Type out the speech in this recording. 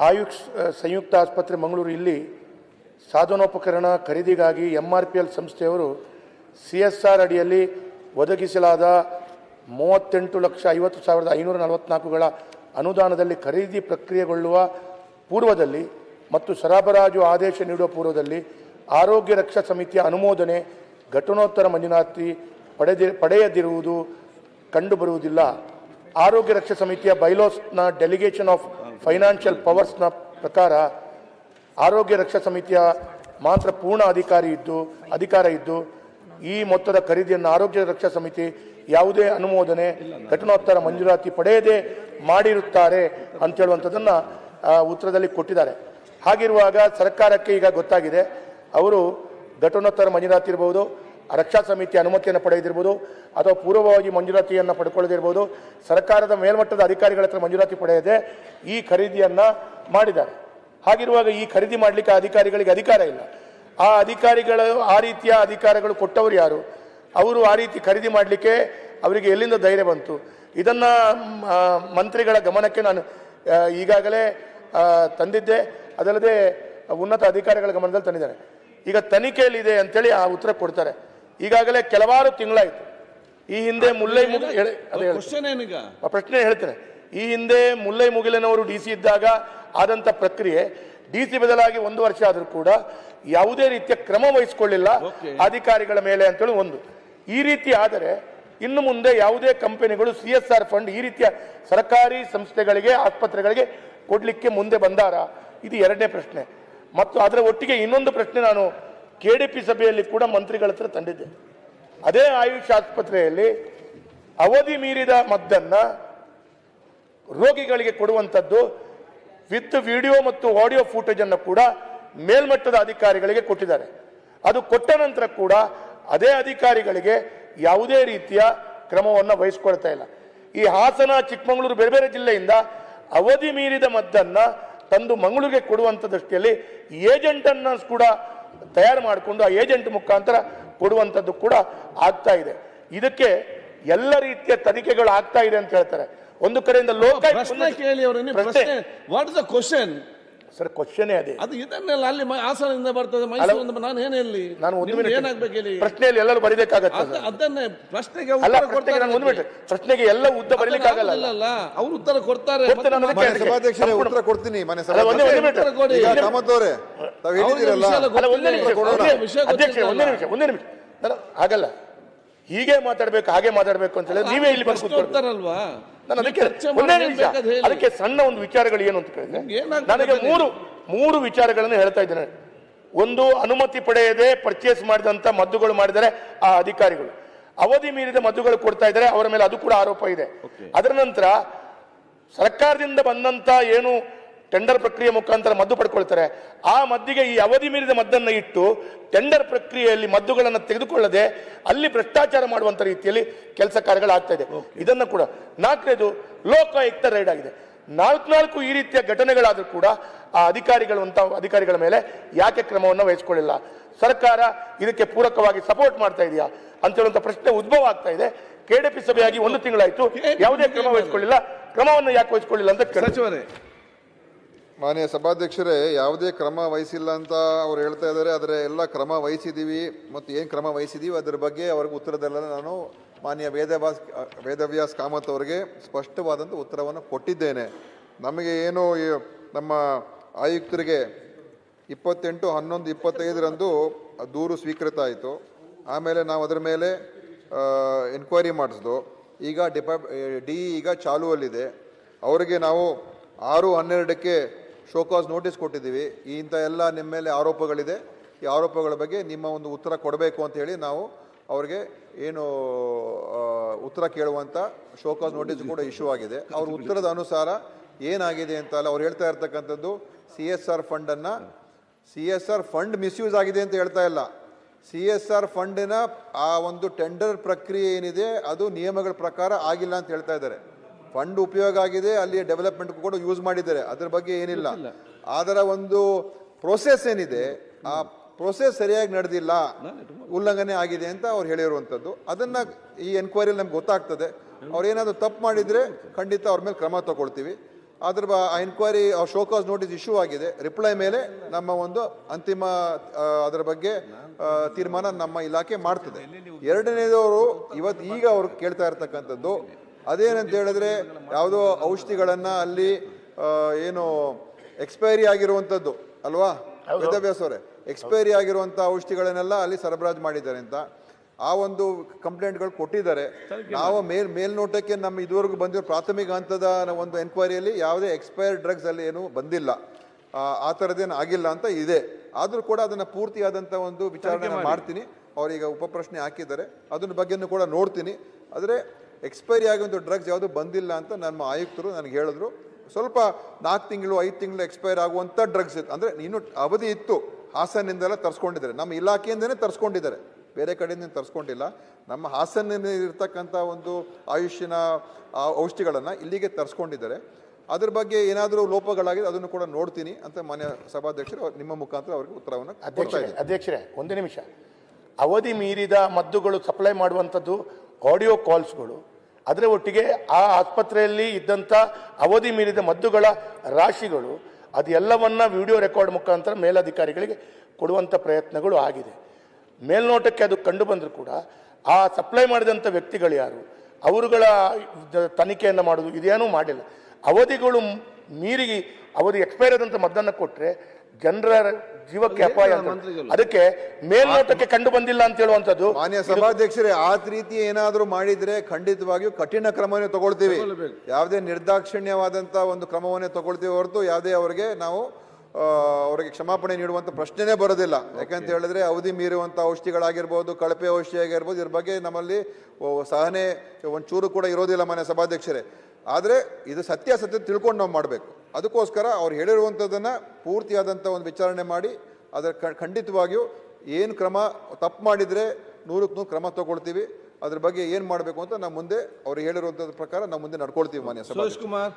ಆಯುಷ್ ಅ, ಸಂಯುಕ್ತ ಆಸ್ಪತ್ರೆ ಮಂಗಳೂರು ಇಲ್ಲಿ ಸಾಧನೋಪಕರಣ ಖರೀದಿಗಾಗಿ ಎಂ ಆರ್ ಪಿ ಎಲ್ ಸಂಸ್ಥೆಯವರು ಸಿ ಎಸ್ ಆರ್ ಅಡಿಯಲ್ಲಿ ಒದಗಿಸಲಾದ ಮೂವತ್ತೆಂಟು ಲಕ್ಷ ಐವತ್ತು ಸಾವಿರದ ಐನೂರ ನಲವತ್ನಾಲ್ಕುಗಳ ಅನುದಾನದಲ್ಲಿ ಖರೀದಿ ಪ್ರಕ್ರಿಯೆಗೊಳ್ಳುವ ಪೂರ್ವದಲ್ಲಿ ಮತ್ತು ಸರಬರಾಜು ಆದೇಶ ನೀಡುವ ಪೂರ್ವದಲ್ಲಿ ಆರೋಗ್ಯ ರಕ್ಷಾ ಸಮಿತಿಯ ಅನುಮೋದನೆ ಘಟನೋತ್ತರ ಮಂಜೂರಾತಿ ಪಡೆದಿ ಪಡೆಯದಿರುವುದು ಕಂಡುಬರುವುದಿಲ್ಲ. ಆರೋಗ್ಯ ರಕ್ಷಾ ಸಮಿತಿಯ ಬೈಲೋಸ್ನ ಡೆಲಿಗೇಷನ್ ಆಫ್ ಫೈನಾನ್ಷಿಯಲ್ ಪವರ್ಸ್ನ ಪ್ರಕಾರ ಆರೋಗ್ಯ ರಕ್ಷಾ ಸಮಿತಿಯ ಮಾತ್ರ ಪೂರ್ಣ ಅಧಿಕಾರಿ ಇದ್ದು, ಅಧಿಕಾರ ಇದ್ದು, ಈ ಮೊತ್ತದ ಖರೀದಿಯನ್ನು ಆರೋಗ್ಯ ರಕ್ಷಾ ಸಮಿತಿ ಯಾವುದೇ ಅನುಮೋದನೆ ಘಟನೋತ್ತರ ಮಂಜೂರಾತಿ ಪಡೆಯದೆ ಮಾಡಿರುತ್ತಾರೆ ಅಂತ ಹೇಳುವಂಥದ್ದನ್ನು ಉತ್ತರದಲ್ಲಿ ಕೊಟ್ಟಿದ್ದಾರೆ. ಹಾಗಿರುವಾಗ ಸರ್ಕಾರಕ್ಕೆ ಈಗ ಗೊತ್ತಾಗಿದೆ, ಅವರು ಘಟನೋತ್ತರ ಮಂಜೂರಾತಿ ಇರಬಹುದು ರಕ್ಷಾ ಸಮಿತಿ ಅನುಮತಿಯನ್ನು ಪಡೆಯದಿರ್ಬೋದು ಅಥವಾ ಪೂರ್ವವಾಗಿ ಮಂಜೂರಾತಿಯನ್ನು ಪಡ್ಕೊಳ್ಳದಿರ್ಬೋದು, ಸರ್ಕಾರದ ಮೇಲ್ಮಟ್ಟದ ಅಧಿಕಾರಿಗಳ ಹತ್ರ ಮಂಜೂರಾತಿ ಪಡೆಯದೆ ಈ ಖರೀದಿಯನ್ನು ಮಾಡಿದ್ದಾರೆ. ಹಾಗಿರುವಾಗ ಈ ಖರೀದಿ ಮಾಡಲಿಕ್ಕೆ ಅಧಿಕಾರಿಗಳಿಗೆ ಅಧಿಕಾರ ಇಲ್ಲ. ಆ ಅಧಿಕಾರಿಗಳು, ಆ ರೀತಿಯ ಅಧಿಕಾರಗಳು ಕೊಟ್ಟವರು ಯಾರು? ಅವರು ಆ ರೀತಿ ಖರೀದಿ ಮಾಡಲಿಕ್ಕೆ ಅವರಿಗೆ ಎಲ್ಲಿಂದ ಧೈರ್ಯ ಬಂತು? ಇದನ್ನು ಮಂತ್ರಿಗಳ ಗಮನಕ್ಕೆ ನಾನು ಈಗಾಗಲೇ ತಂದಿದ್ದೆ. ಅದಲ್ಲದೆ ಉನ್ನತ ಅಧಿಕಾರಿಗಳ ಗಮನದಲ್ಲಿ ತಂದಿದ್ದಾರೆ. ಈಗ ತನಿಖೆಯಲ್ಲಿದೆ ಅಂತೇಳಿ ಆ ಉತ್ತರ ಕೊಡ್ತಾರೆ. ಈಗಾಗಲೇ ಕೆಲವಾರು ತಿಂಗಳಾಯಿತು. ಈ ಹಿಂದೆ ಮುಲ್ಲೈ ಮುಗಿಲು ಪ್ರಶ್ನೆ ಹೇಳ್ತೇನೆ. ಈ ಹಿಂದೆ ಮುಲ್ಲೈ ಮುಗಿಲನವರು ಡಿ ಸಿ ಇದ್ದಾಗ ಆದಂತ ಪ್ರಕ್ರಿಯೆ ಡಿ ಸಿ ಬದಲಾಗಿ ಒಂದು ವರ್ಷ ಆದರೂ ಕೂಡ ಯಾವುದೇ ರೀತಿಯ ಕ್ರಮ ವಹಿಸಿಕೊಳ್ಳಿಲ್ಲ ಅಧಿಕಾರಿಗಳ ಮೇಲೆ ಅಂತೇಳಿ ಒಂದು. ಈ ರೀತಿ ಆದರೆ ಇನ್ನು ಮುಂದೆ ಯಾವುದೇ ಕಂಪನಿಗಳು ಸಿ ಎಸ್ ಆರ್ ಫಂಡ್ ಈ ರೀತಿಯ ಸರ್ಕಾರಿ ಸಂಸ್ಥೆಗಳಿಗೆ ಆಸ್ಪತ್ರೆಗಳಿಗೆ ಕೊಡ್ಲಿಕ್ಕೆ ಮುಂದೆ ಬಂದಾರ? ಇದು ಎರಡನೇ ಪ್ರಶ್ನೆ. ಮತ್ತು ಅದರ ಒಟ್ಟಿಗೆ ಇನ್ನೊಂದು ಪ್ರಶ್ನೆ ನಾನು ಕೆ ಡಿ ಪಿ ಸಭೆಯಲ್ಲಿ ಕೂಡ ಮಂತ್ರಿಗಳ ಹತ್ರ ತಂದಿದ್ದೆ. ಅದೇ ಆಯುಷ್ ಆಸ್ಪತ್ರೆಯಲ್ಲಿ ಅವಧಿ ಮೀರಿದ ಮದ್ದನ್ನ ರೋಗಿಗಳಿಗೆ ಕೊಡುವಂಥದ್ದು, ವಿತ್ ವಿಡಿಯೋ ಮತ್ತು ಆಡಿಯೋ ಫೂಟೇಜ್ ಅನ್ನು ಕೂಡ ಮೇಲ್ಮಟ್ಟದ ಅಧಿಕಾರಿಗಳಿಗೆ ಕೊಟ್ಟಿದ್ದಾರೆ. ಅದು ಕೊಟ್ಟ ನಂತರ ಕೂಡ ಅದೇ ಅಧಿಕಾರಿಗಳಿಗೆ ಯಾವುದೇ ರೀತಿಯ ಕ್ರಮವನ್ನು ವಹಿಸ್ಕೊಳ್ತಾ ಇಲ್ಲ. ಈ ಹಾಸನ, ಚಿಕ್ಕಮಗಳೂರು, ಬೇರೆ ಬೇರೆ ಜಿಲ್ಲೆಯಿಂದ ಅವಧಿ ಮೀರಿದ ಮದ್ದನ್ನು ತಂದು ಮಂಗಳೂರಿಗೆ ಕೊಡುವಂಥ ದೃಷ್ಟಿಯಲ್ಲಿ ಏಜೆಂಟನ್ನು ಕೂಡ ತಯಾರು ಮಾಡಿಕೊಂಡು ಆ ಏಜೆಂಟ್ ಮುಖಾಂತರ ಕೊಡುವಂಥದ್ದು ಕೂಡ ಆಗ್ತಾ ಇದೆ. ಇದಕ್ಕೆ ಎಲ್ಲ ರೀತಿಯ ತನಿಖೆಗಳು ಆಗ್ತಾ ಇದೆ ಅಂತ ಹೇಳ್ತಾರೆ. ಒಂದು ಕಡೆಯಿಂದ ಲೋಕ ಪ್ರಶ್ನೆ ಕೇಳಿ ಅವರನ್ನು. ಪ್ರಶ್ನೆ what is the question sir question ಅದೇ. ಅದು ಇದನ್ನೆಲ್ಲ ಅಲ್ಲಿ ಮ- ಹಾಸನದಿಂದ ಬರ್ತದೆ ಮೈಸೂರಿಂದ ನಾನು ಏನ್ ಇಲ್ಲಿ ನಾನು ಒಂದು ನಿಮ್ಗೆ ಮಿನಿಟ್ ಏನಾಗ್ಬೇಕು ಹೇಳಿ? ಪ್ರಶ್ನೆಯಲ್ಲಿ ಎಲ್ಲರೂ ಬರೀಬೇಕಾಗತ್ತೆ ಅದ- ಅದನ್ನೇ ಪ್ರಶ್ನೆಗೆ ಅಲ್ಲ ಉತ್ತರ ಪ್ರಶ್ನೆಗೆ ಕೊಡ್ತಾರೆ ನಾನು ಒಂದು ಮಿನಿಟ್ ಪ್ರಶ್ನೆಗೆ ಎಲ್ಲ ಉದ್ದ ಬರೀಲಿಕ್ಕಾಗಲ್ಲ ಅಲ್ಲ ಅವ್ರು ಉತ್ತರ ಕೊಡ್ತಾರೆ ಕೊಡ್ತೇನೆ ಮತ್ತೆ ಅನ್ನೋದಕ್ಕೆ ಮನೆ ಸಭಾಧ್ಯಕ್ಷರೇ ಸಂಪೂರ್ಣ- ಉತ್ತರ ಕೊಡ್ತೀನಿ ಮನೆ ಅಲ್ಲ, ಒಂದೇ ಒಂದು ಸಭಾಧ್ಯಕ್ಷರೇ. ಉತ್ತರ ಕೊಡಿ. ಈಗ ಕಾಮತ್ ಅವರೇ ತಾವು ಅವ್ರಿಗೆ ಹೇಳಿದಿರಲ್ಲ ವಿಷಯ ಎಲ್ಲ ಅಲ್ಲ ಒಂದೇ ನಿಮಿಷ. ಒಂದೇ ಅಧ್ಯಕ್ಷ ಒಂದೇ ನಿಮಿಷ ಒಂದೇ ನಿಮಿಷ. ನಾನು ಹಾಗಲ್ಲ. ಹೀಗೆ ಮಾತಾಡ್ಬೇಕು ಹಾಗೆ ಮಾತಾಡ್ಬೇಕು ಅಂತ ಹೇಳಿದ್ರೆ ನೀವೇ ಇಲ್ಲಿ ಬಂದು ಕೂತ್ಕೊಳ್ತಾರಲ್ವಾ ನಾನು ಅದಕ್ಕೆ ಚರ್ಚೆ ಒಂದೇ ನಿಮಿಷ. ಅದಕ್ಕೆ ಸಣ್ಣ ಒಂದು ವಿಚಾರಗಳು ಏನು ಅಂತ ಕೇಳಿದ್ರೆ ನನಗೆ ಮೂರು ಮೂರು ವಿಚಾರಗಳನ್ನು ಹೇಳ್ತಾ ಇದ್ದೇನೆ. ಒಂದು ಅನುಮತಿ ಪಡೆಯದೆ ಪರ್ಚೇಸ್ ಮಾಡಿದಂತ ಮದ್ದುಗಳು ಮಾಡಿದರೆ ಆ ಅಧಿಕಾರಿಗಳು. ಅವಧಿ ಮೀರಿದ ಮದ್ದುಗಳು ಕೊಡ್ತಾ ಇದ್ದಾರೆ ಅವರ ಮೇಲೆ ಅದು ಕೂಡ ಆರೋಪ ಇದೆ. ಅದರ ನಂತರ ಸರ್ಕಾರದಿಂದ ಬಂದಂತ ಏನು ಟೆಂಡರ್ ಪ್ರಕ್ರಿಯೆ ಮುಖಾಂತರ ಮದ್ದು ಪಡ್ಕೊಳ್ತಾರೆ. ಆ ಮದ್ದಿಗೆ ಈ ಅವಧಿ ಮೀರಿದ ಮದ್ದನ್ನು ಇಟ್ಟು ಟೆಂಡರ್ ಪ್ರಕ್ರಿಯೆಯಲ್ಲಿ ಮದ್ದುಗಳನ್ನು ತೆಗೆದುಕೊಳ್ಳದೆ ಅಲ್ಲಿ ಭ್ರಷ್ಟಾಚಾರ ಮಾಡುವಂತ ರೀತಿಯಲ್ಲಿ ಕೆಲಸ ಕಾರ್ಯಗಳಾಗ್ತಾ ಇದೆ. ಇದನ್ನು ಕೂಡ ನಾಲ್ಕನೇದು ಲೋಕಾಯುಕ್ತ ರೈಡ್ ಆಗಿದೆ. ನಾಲ್ಕು ನಾಲ್ಕು ಈ ರೀತಿಯ ಘಟನೆಗಳಾದರೂ ಕೂಡ ಆ ಅಧಿಕಾರಿಗಳು ಅಂತ ಅಧಿಕಾರಿಗಳ ಮೇಲೆ ಯಾಕೆ ಕ್ರಮವನ್ನು ವಹಿಸ್ಕೊಳ್ಳಿಲ್ಲ? ಸರ್ಕಾರ ಇದಕ್ಕೆ ಪೂರಕವಾಗಿ ಸಪೋರ್ಟ್ ಮಾಡ್ತಾ ಇದೆಯಾ? ಅಂತ ಹೇಳುವಂಥ ಪ್ರಶ್ನೆ ಉದ್ಭವ ಆಗ್ತಾ ಇದೆ. ಕೆಡಿಪಿ ಸಭೆಯಾಗಿ ಒಂದು ತಿಂಗಳಾಯಿತು. ಯಾವುದೇ ಕ್ರಮ ವಹಿಸಿಕೊಳ್ಳಿಲ್ಲ. ಕ್ರಮವನ್ನು ಯಾಕೆ ವಹಿಸಿಕೊಳ್ಳಿಲ್ಲ ಅಂತ ಮಾನ್ಯ ಸಭಾಧ್ಯಕ್ಷರೇ, ಯಾವುದೇ ಕ್ರಮ ವಹಿಸಿಲ್ಲ ಅಂತ ಅವ್ರು ಹೇಳ್ತಾ ಇದ್ದಾರೆ. ಆದರೆ ಎಲ್ಲ ಕ್ರಮ ವಹಿಸಿದ್ದೀವಿ. ಮತ್ತು ಏನು ಕ್ರಮ ವಹಿಸಿದ್ದೀವಿ? ಅದರ ಬಗ್ಗೆ ಅವ್ರಿಗೆ ಉತ್ತರದಲ್ಲ ನಾನು ಮಾನ್ಯ ವೇದವ್ಯಾಸ್ ವೇದವ್ಯಾಸ್ ಕಾಮತ್ ಅವರಿಗೆ ಸ್ಪಷ್ಟವಾದಂಥ ಉತ್ತರವನ್ನು ಕೊಟ್ಟಿದ್ದೇನೆ. ನಮಗೆ ಏನು ನಮ್ಮ ಆಯುಕ್ತರಿಗೆ ಇಪ್ಪತ್ತೆಂಟು, ಹನ್ನೊಂದು, ಇಪ್ಪತ್ತೈದರಂದು ದೂರು ಸ್ವೀಕೃತ ಆಯಿತು. ಆಮೇಲೆ ನಾವು ಅದರ ಮೇಲೆ ಎನ್ಕ್ವೈರಿ ಮಾಡಿಸ್ದು. ಈಗ ಡಿಪಾ ಡಿ ಈಗ ಚಾಲುವಲ್ಲಿದೆ. ಅವರಿಗೆ ನಾವು ಆರು, ಹನ್ನೆರಡಕ್ಕೆ ಶೋಕಾಸ್ ನೋಟಿಸ್ ಕೊಟ್ಟಿದ್ದೀವಿ. ಇಂಥ ಎಲ್ಲ ನಿಮ್ಮ ಮೇಲೆ ಆರೋಪಗಳಿದೆ. ಈ ಆರೋಪಗಳ ಬಗ್ಗೆ ನಿಮ್ಮ ಒಂದು ಉತ್ತರ ಕೊಡಬೇಕು ಅಂತ ಹೇಳಿ ನಾವು ಅವ್ರಿಗೆ ಏನು ಉತ್ತರ ಕೇಳುವಂಥ ಶೋಕಾಸ್ ನೋಟಿಸ್ ಕೂಡ ಇಶ್ಯೂ ಆಗಿದೆ. ಅವ್ರ ಉತ್ತರದ ಅನುಸಾರ ಏನಾಗಿದೆ ಅಂತ ಅಲ್ಲ ಅವ್ರು ಹೇಳ್ತಾ ಇರ್ತಕ್ಕಂಥದ್ದು, C S R ಫಂಡನ್ನು C S R fund misuse ಆಗಿದೆ ಅಂತ ಹೇಳ್ತಾ ಇಲ್ಲ. ಸಿ ಎಸ್ ಆರ್ ಫಂಡಿನ ಆ ಒಂದು ಟೆಂಡರ್ ಪ್ರಕ್ರಿಯೆ ಏನಿದೆ, ಅದು ನಿಯಮಗಳ ಪ್ರಕಾರ ಆಗಿಲ್ಲ ಅಂತ ಹೇಳ್ತಾ ಇದ್ದಾರೆ. ಫಂಡ್ ಉಪಯೋಗ ಆಗಿದೆ ಅಲ್ಲಿ ಡೆವಲಪ್ಮೆಂಟ್ ಕೂಡ ಯೂಸ್ ಮಾಡಿದ್ದಾರೆ. ಅದ್ರ ಬಗ್ಗೆ ಏನಿಲ್ಲ. ಅದರ ಒಂದು ಪ್ರೋಸೆಸ್ ಏನಿದೆ ಆ ಪ್ರೋಸೆಸ್ ಸರಿಯಾಗಿ ನಡೆದಿಲ್ಲ ಉಲ್ಲಂಘನೆ ಆಗಿದೆ ಅಂತ ಅವ್ರು ಹೇಳಿರುವಂಥದ್ದು ಅದನ್ನ ಈ ಎನ್ಕ್ವೈರಿಯಲ್ಲಿ ನಮ್ಗೆ ಗೊತ್ತಾಗ್ತದೆ. ಅವ್ರು ಏನಾದರೂ ತಪ್ಪು ಮಾಡಿದ್ರೆ ಖಂಡಿತ ಅವ್ರ ಮೇಲೆ ಕ್ರಮ ತಗೊಳ್ತೀವಿ. ಅದ್ರ ಆ enquiry show cause notice issue ಆಗಿದೆ. ರಿಪ್ಲೈ ಮೇಲೆ ನಮ್ಮ ಒಂದು ಅಂತಿಮ ಅದರ ಬಗ್ಗೆ ತೀರ್ಮಾನ ನಮ್ಮ ಇಲಾಖೆ ಮಾಡ್ತದೆ. ಎರಡನೇದವರು ಇವತ್ತು ಈಗ ಅವರು ಕೇಳ್ತಾ ಇರ್ತಕ್ಕಂಥದ್ದು ಅದೇನಂತ ಹೇಳಿದ್ರೆ ಯಾವುದೋ ಔಷಧಿಗಳನ್ನು ಅಲ್ಲಿ ಏನು ಎಕ್ಸ್ಪೈರಿ ಆಗಿರುವಂಥದ್ದು ಅಲ್ವಾ? ವಿದ್ಯಾಭ್ಯಾಸ ಅವರೇ ಎಕ್ಸ್ಪೈರಿ ಆಗಿರುವಂಥ ಔಷಧಿಗಳನ್ನೆಲ್ಲ ಅಲ್ಲಿ ಸರಬರಾಜು ಮಾಡಿದ್ದಾರೆ ಅಂತ. ಆ ಒಂದು ಕಂಪ್ಲೇಂಟ್ಗಳು ಕೊಟ್ಟಿದ್ದಾರೆ. ನಾವು ಮೇಲ್ ಮೇಲ್ನೋಟಕ್ಕೆ ನಮ್ಮ ಇದುವರೆಗೂ ಬಂದಿರೋ ಪ್ರಾಥಮಿಕ ಹಂತದ ಒಂದು ಎನ್ಕ್ವೈರಿಯಲ್ಲಿ ಯಾವುದೇ ಎಕ್ಸ್ಪೈರ್ ಡ್ರಗ್ಸ್ ಅಲ್ಲಿ ಏನು ಬಂದಿಲ್ಲ. ಆ, ಆ ಥರದ್ದೇನು ಆಗಿಲ್ಲ ಅಂತ ಇದೆ. ಆದರೂ ಕೂಡ ಅದನ್ನು ಪೂರ್ತಿಯಾದಂಥ ಒಂದು ವಿಚಾರಣೆ ಮಾಡ್ತೀನಿ. ಅವರೀಗ ಉಪಪ್ರಶ್ನೆ ಹಾಕಿದ್ದಾರೆ. ಅದ್ರ ಬಗ್ಗೆನೂ ಕೂಡ ನೋಡ್ತೀನಿ. ಆದರೆ ಎಕ್ಸ್ಪೈರಿ ಆಗುವಂಥ ಡ್ರಗ್ಸ್ ಯಾವುದು ಬಂದಿಲ್ಲ ಅಂತ ನಮ್ಮ ಆಯುಕ್ತರು ನನಗೆ ಹೇಳಿದ್ರು. ಸ್ವಲ್ಪ ನಾಲ್ಕು ತಿಂಗಳು ಐದು ತಿಂಗಳು ಎಕ್ಸ್ಪೈರ್ ಆಗುವಂಥ ಡ್ರಗ್ಸ್ ಇತ್ತು. ಅಂದರೆ ಇನ್ನು ಅವಧಿ ಇತ್ತು. ಹಾಸನಿಂದೆಲ್ಲ ತರಿಸ್ಕೊಂಡಿದ್ದಾರೆ. ನಮ್ಮ ಇಲಾಖೆಯಿಂದನೇ ತರಿಸ್ಕೊಂಡಿದ್ದಾರೆ. ಬೇರೆ ಕಡೆಯಿಂದ ತರಿಸ್ಕೊಂಡಿಲ್ಲ. ನಮ್ಮ ಹಾಸನಲ್ಲಿ ಇರ್ತಕ್ಕಂಥ ಒಂದು ಆಯುಷ್ಯನ ಔಷಧಿಗಳನ್ನು ಇಲ್ಲಿಗೆ ತರಿಸ್ಕೊಂಡಿದ್ದಾರೆ. ಅದ್ರ ಬಗ್ಗೆ ಏನಾದರೂ ಲೋಪಗಳಾಗಿದೆ ಅದನ್ನು ಕೂಡ ನೋಡ್ತೀನಿ ಅಂತ ಮಾನ್ಯ ಸಭಾಧ್ಯಕ್ಷರು ನಿಮ್ಮ ಮುಖಾಂತರ ಅವರಿಗೆ ಉತ್ತರವನ್ನು ಅಧ್ಯಕ್ಷರೇ ಅಧ್ಯಕ್ಷರೇ ಒಂದು ನಿಮಿಷ. ಅವಧಿ ಮೀರಿದ ಮದ್ದುಗಳು ಸಪ್ಲೈ ಮಾಡುವಂಥದ್ದು ಆಡಿಯೋ ಕಾಲ್ಸ್ಗಳು ಅದರ ಒಟ್ಟಿಗೆ ಆ ಆಸ್ಪತ್ರೆಯಲ್ಲಿ ಇದ್ದಂಥ ಅವಧಿ ಮೀರಿದ ಮದ್ದುಗಳ ರಾಶಿಗಳು ಅದೆಲ್ಲವನ್ನು ವಿಡಿಯೋ ರೆಕಾರ್ಡ್ ಮುಖಾಂತರ ಮೇಲಧಿಕಾರಿಗಳಿಗೆ ಕೊಡುವಂಥ ಪ್ರಯತ್ನಗಳು ಆಗಿದೆ. ಮೇಲ್ನೋಟಕ್ಕೆ ಅದು ಕಂಡು ಬಂದರೂ ಕೂಡ ಆ ಸಪ್ಲೈ ಮಾಡಿದಂಥ ವ್ಯಕ್ತಿಗಳು ಯಾರು? ಅವರುಗಳ ತನಿಖೆಯನ್ನು ಮಾಡೋದು ಇದೇನೂ ಮಾಡಿಲ್ಲ. ಅವಧಿಗಳು ಮೀರಿ ಅವಧಿ ಎಕ್ಸ್ಪೈರ್ ಆದಂಥ ಮದ್ದನ್ನು ಕೊಟ್ಟರೆ ಜನರ ಜೀವಕ್ಕೆ ಅಪಾಯ ಅಂತ. ಅದಕ್ಕೆ ಮೇಲ್ನೋಟಕ್ಕೆ ಕಂಡು ಬಂದಿಲ್ಲ ಅಂತ ಹೇಳುವಂತದ್ದು ಮಾನ್ಯ ಸಭಾಧ್ಯಕ್ಷರೇ ಆ ರೀತಿ ಏನಾದರೂ ಮಾಡಿದ್ರೆ ಖಂಡಿತವಾಗಿಯೂ ಕಠಿಣ ಕ್ರಮವನ್ನೇ ತಗೊಳ್ತೀವಿ. ಯಾವುದೇ ನಿರ್ದಾಕ್ಷಿಣ್ಯವಾದಂತ ಒಂದು ಕ್ರಮವನ್ನೇ ತಗೊಳ್ತೀವಿ ಹೊರತು ಯಾವುದೇ ಅವರಿಗೆ ನಾವು ಅವರಿಗೆ ಕ್ಷಮಾಪಣೆ ನೀಡುವಂತ ಪ್ರಶ್ನೆನೇ ಬರೋದಿಲ್ಲ. ಯಾಕಂತ ಹೇಳಿದ್ರೆ ಅವಧಿ ಮೀರುವಂಥ ಔಷಧಿಗಳಾಗಿರ್ಬೋದು ಕಳಪೆ ಔಷಧಿ ಆಗಿರ್ಬೋದು ಇದ್ರ ಬಗ್ಗೆ ನಮ್ಮಲ್ಲಿ ಸಹನೆ ಒಂಚೂರು ಕೂಡ ಇರೋದಿಲ್ಲ ಮಾನ್ಯ ಸಭಾಧ್ಯಕ್ಷರೇ. ಆದರೆ ಇದು ಸತ್ಯ ಸತ್ಯ ತಿಳ್ಕೊಂಡು ನಾವು ಮಾಡಬೇಕು. ಅದಕ್ಕೋಸ್ಕರ ಅವ್ರು ಹೇಳಿರುವಂಥದ್ದನ್ನು ಪೂರ್ತಿಯಾದಂಥ ಒಂದು ವಿಚಾರಣೆ ಮಾಡಿ ಅದರ ಕ- ಖಂಡಿತವಾಗಿಯೂ ಏನು ಕ್ರಮ ತಪ್ಪು ಮಾಡಿದರೆ ನೂರಕ್ಕೆ ನೂರು ಕ್ರಮ ತಗೊಳ್ತೀವಿ. ಅದ್ರ ಬಗ್ಗೆ ಏನು ಮಾಡಬೇಕು ಅಂತ ನಾವು ಮುಂದೆ ಅವ್ರು ಹೇಳಿರುವಂಥದ್ದು ಪ್ರಕಾರ ನಾವು ಮುಂದೆ ನಡ್ಕೊಳ್ತೀವಿ ಮಾನ್ಯ ಸುರೇಶ್ ಕುಮಾರ್.